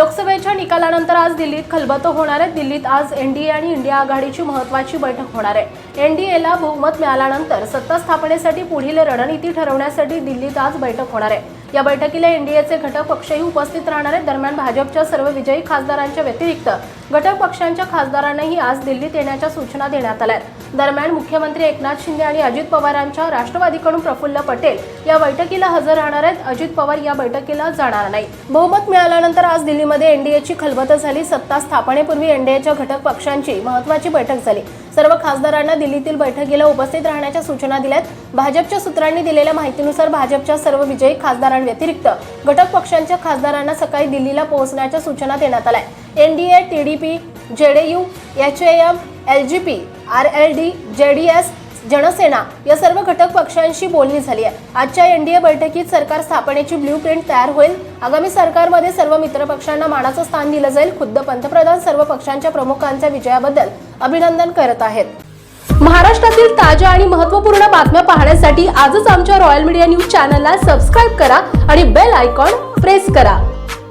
लोकसभेच्या निकालानंतर आज दिल्लीत खलबतं होणार आहे. दिल्लीत आज एनडीए आणि इंडिया आघाडीची महत्वाची बैठक होणार आहे. एनडीएला बहुमत मिळाल्यानंतर सत्ता स्थापनेसाठी पुढील रणनीती ठरवण्यासाठी दिल्लीत आज बैठक होणार आहे. या बैठकीला एनडीएचे घटक पक्षही उपस्थित राहणार आहेत. दरम्यान भाजपच्या सर्व विजयी खासदारांच्या व्यतिरिक्त घटक पक्षांच्या खासदारांनाही आज दिल्लीत येण्याच्या सूचना देण्यात आल्या आहेत. दरम्यान मुख्यमंत्री एकनाथ शिंदे आणि अजित पवारांच्या राष्ट्रवादीकडून प्रफुल्ल पटेल या बैठकीला हजर राहणार आहेत. अजित पवार या बैठकीला जाणार नाही बहुमत मिळाल्यानंतर आज दिल्लीमध्ये एनडीएची खलबत झाली. सत्ता स्थापनेपूर्वी एनडीएच्या घटक पक्षांची महत्वाची बैठक झाली. सर्व खासदारांना दिल्लीतील बैठकीला उपस्थित राहण्याच्या सूचना दिल्यात. भाजपच्या सूत्रांनी दिलेल्या माहितीनुसार भाजपच्या सर्व विजयी खासदारांव्यतिरिक्त घटक पक्षांच्या खासदारांना सकाळी दिल्लीला पोहोचण्याच्या सूचना देण्यात आल्या N D A T D P J D JDU H A M L J P R L D J D S Janasena या सर्व घटक पक्षांशी बोलणी झाली आहे. आजच्या एन डी ए बैठकीत सरकार स्थापनेची ब्ल्यू प्रिंट तयार होईल. आगामी सरकारमध्ये सर्व मित्रपक्षांना मानाचं स्थान दिलं जाईल. खुद्द पंतप्रधान सर्व पक्षांच्या प्रमुखांच्या विजयाबद्दल अभिनंदन करत आहेत. महाराष्ट्रातील ताज्या आणि महत्त्वपूर्ण बातम्या पाहण्यासाठी आजच आमच्या रॉयल मीडिया न्यूज चॅनलला सबस्क्राईब करा आणि बेल आयकॉन प्रेस करा.